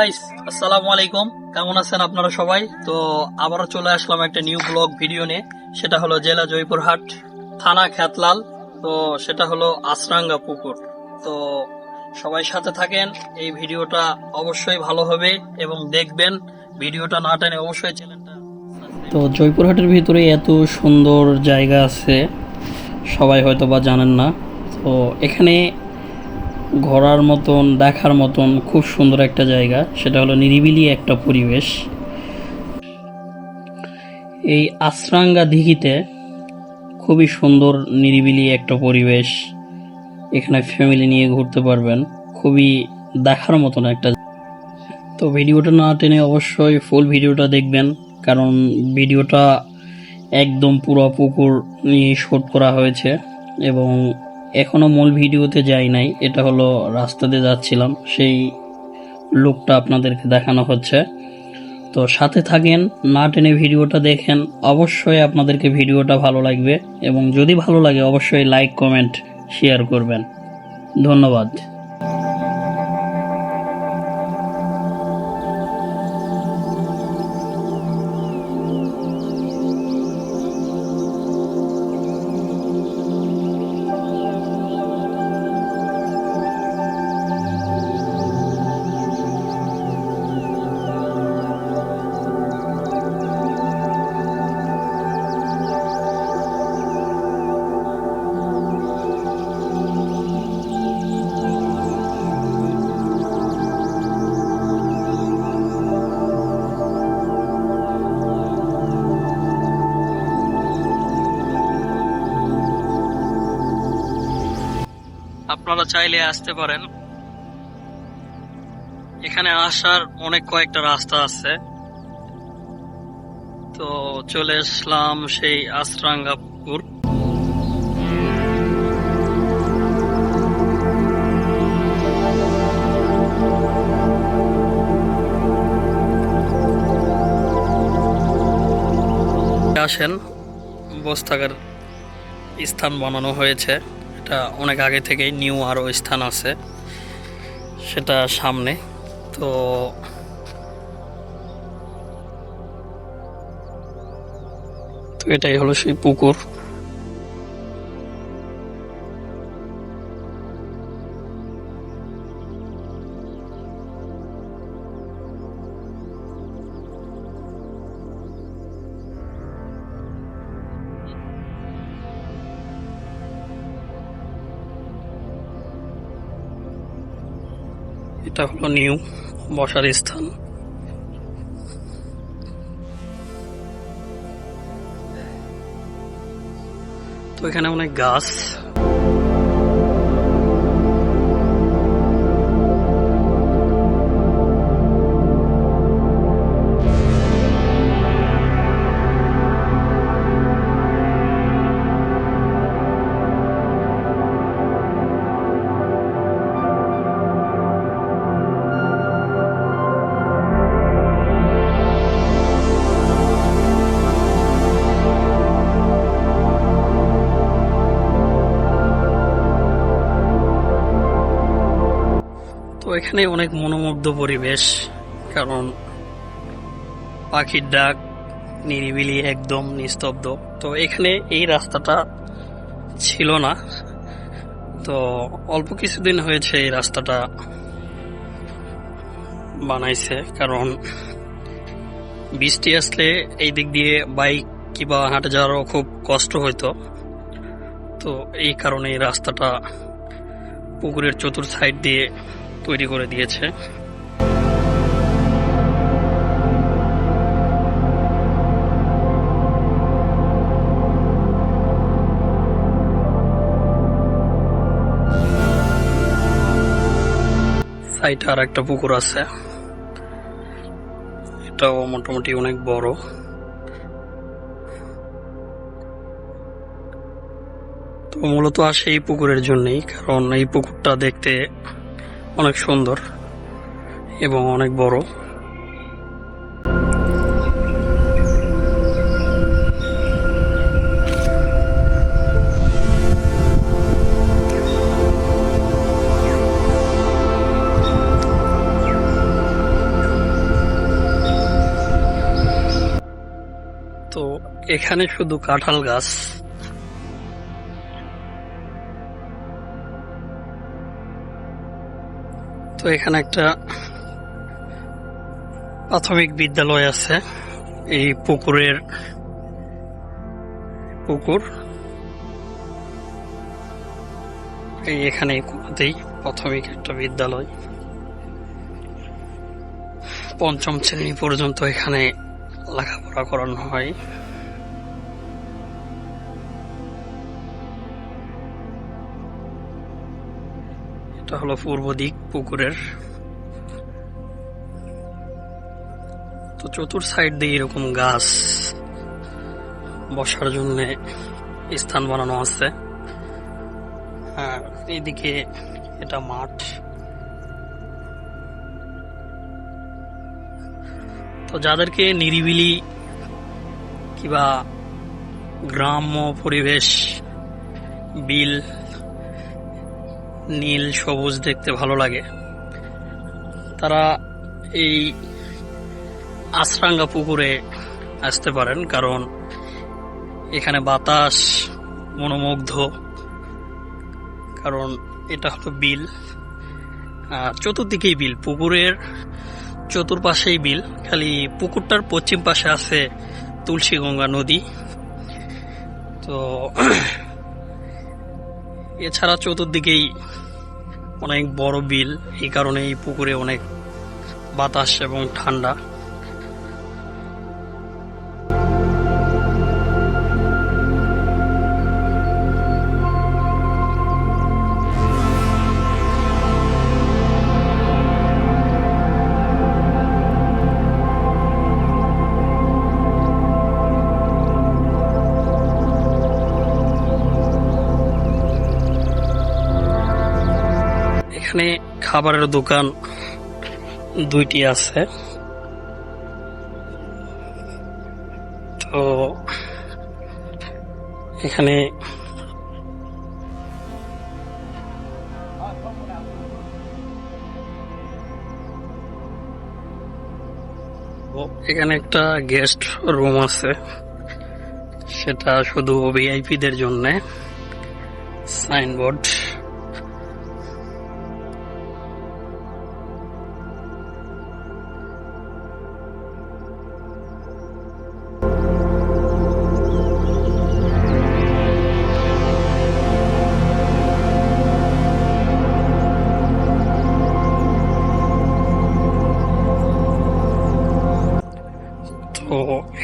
Guys আসসালামু আলাইকুম। কেমন আছেন আপনারা সবাই? তো আবারও চলে আসলাম একটা নিউ ব্লগ ভিডিও নিয়ে। সেটা হলো জেলা জয়পুরহাট, থানা খ্যাতলাল। তো সেটা হলো আসরাঙ্গা পুকুর। তো সবাই সাথে থাকেন, এই ভিডিওটা অবশ্যই ভালো হবে এবং দেখবেন। ভিডিওটা না টেনে অবশ্যই চ্যানেলটা তো জয়পুরহাটের ভিতরে এত সুন্দর জায়গা আছে, সবাই হয়তো বা জানেন না। তো এখানে ঘোরার মতন, দেখার মতন খুব সুন্দর একটা জায়গা। সেটা হলো নিরিবিলি একটা পরিবেশ। এই আশ্রাঙ্গা দিঘিতে খুবই সুন্দর, নিরিবিলি একটা পরিবেশ। এখানে ফ্যামিলি নিয়ে ঘুরতে পারবেন। খুবই দেখার মতন একটা তো ভিডিওটা না টেনে অবশ্যই ফুল ভিডিওটা দেখবেন, কারণ ভিডিওটা একদম পুরো পুকুর নিয়ে শ্যুট করা হয়েছে এবং এখনও মূল ভিডিওতে যাই নাই। এটা হলো রাস্তাতে যাচ্ছিলাম, সেই লুকটা আপনাদেরকে দেখানো হচ্ছে। তো সাথে থাকেন, না টেনে ভিডিওটা দেখেন। অবশ্যই আপনাদেরকে ভিডিওটা ভালো লাগবে এবং যদি ভালো লাগে, অবশ্যই লাইক, কমেন্ট শেয়ার করবেন। ধন্যবাদ। আপনারা চাইলে আসতে পারেন। এখানে আসার অনেক কয়েকটা রাস্তা আছে। তো চলে আসলাম সেই আশ্রাঙ্গাপুর আসেন, বস থাকার স্থান বানানো হয়েছে। এটা অনেক আগে থেকেই নিউ আরও স্থান আছে। সেটা সামনে। তো তো এটাই হলো সেই পুকুর। এটা হলো নিউ বসার স্থান। তো এখানে অনেক গাছ। এখানে অনেক মনোমুগ্ধ পরিবেশ, কারণ পাখির ডাক নিরিবিলি একদম নিস্তব্ধ। তো এখানে এই রাস্তাটা ছিল না। তো অল্প কিছুদিন হয়েছে এই রাস্তাটা বানাইছে, কারণ বৃষ্টি আসলে এই দিক দিয়ে বাইক কিংবা হাঁটে যাওয়ারও খুব কষ্ট হইতো। তো এই কারণে এই রাস্তাটা পুকুরের চতুর সাইড দিয়ে তৈরি করে দিয়েছে। সাইডে আর একটা পুকুর আছে। এটাও মোটামুটি অনেক বড়। তো মূলত আসে এই পুকুরের জন্যই, কারণ এই পুকুরটা দেখতে অনেক সুন্দর এবং অনেক বড়। তো এখানে শুধু কাঁঠাল গাছ। তো এখানে একটা প্রাথমিক বিদ্যালয় আছে। এই পুকুরের পুকুর। এই এখানে কোনাতেই প্রাথমিক একটা বিদ্যালয়। পঞ্চম শ্রেণি পর্যন্ত এখানে লেখাপড়া করানো হয়। এটা হলো পূর্ব দিক পুকুরের। তো চতুর সাইড দিয়ে এরকম গাছ বসার জন্য স্থান বানানো আছে। আর এইদিকে এটা মাঠ। তো যাদেরকে নিরিবিলি কিবা গ্রাম্য পরিবেশ, বিল নীল, সবুজ দেখতে ভালো লাগে। তারা এই আশ্রাঙ্গা পুকুরে আসতে পারেন, কারণ এখানে বাতাস, মনোমুগ্ধ, কারণ এটা হলো বিল। আর চতুর্দিকেই বিল, পুকুরের চতুর্পাশেই বিল, খালি পুকুরটার পশ্চিম পাশে আছে তুলসীগঙ্গা নদী। তো এছাড়া চতুর্দিকেই অনেক বড় বিল এই কারণে এই পুকুরে অনেক বাতাস এবং ঠান্ডা। খাবারের দোকান দুইটি আছে। তো এখানে এখানে একটা গেস্ট রুম আছে। সেটা শুধু ভিআইপিদের জন্য। সাইনবোর্ড।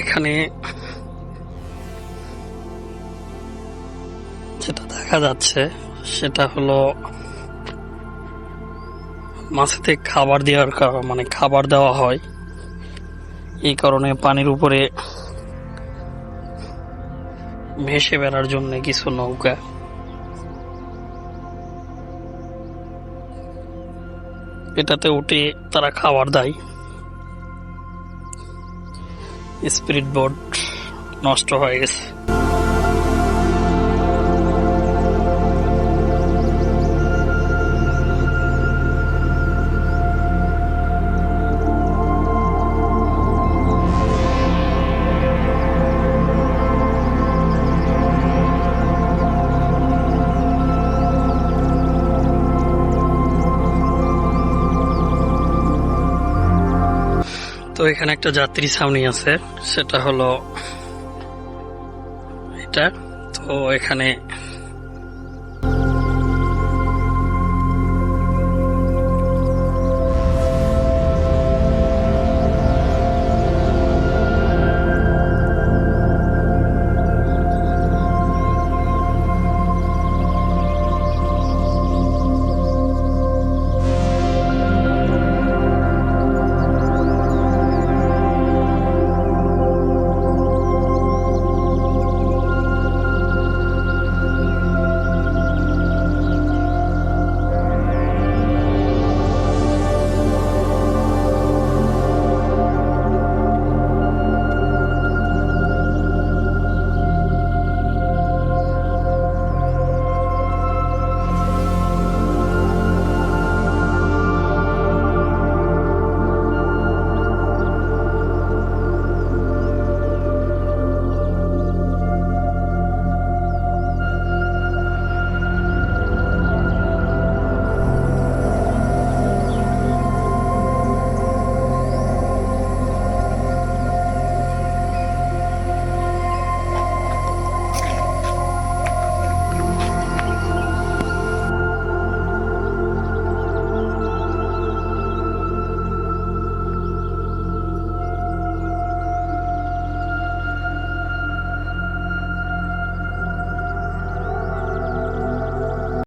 এখানে যেটা দেখা যাচ্ছে, সেটা হলো মাছেতে খাবার দেওয়ার মানে খাবার দেওয়া হয়। এই কারণে পানির উপরে ভেসে বেড়ার জন্য কিছু নৌকা। এটাতে উঠে তারা খাবার দেয়। স্পিরিট বোর্ড নষ্ট হয়ে গেছে। তো এখানে একটা যাত্রী ছাউনি আছে সেটা হলো এটা। তো এখানে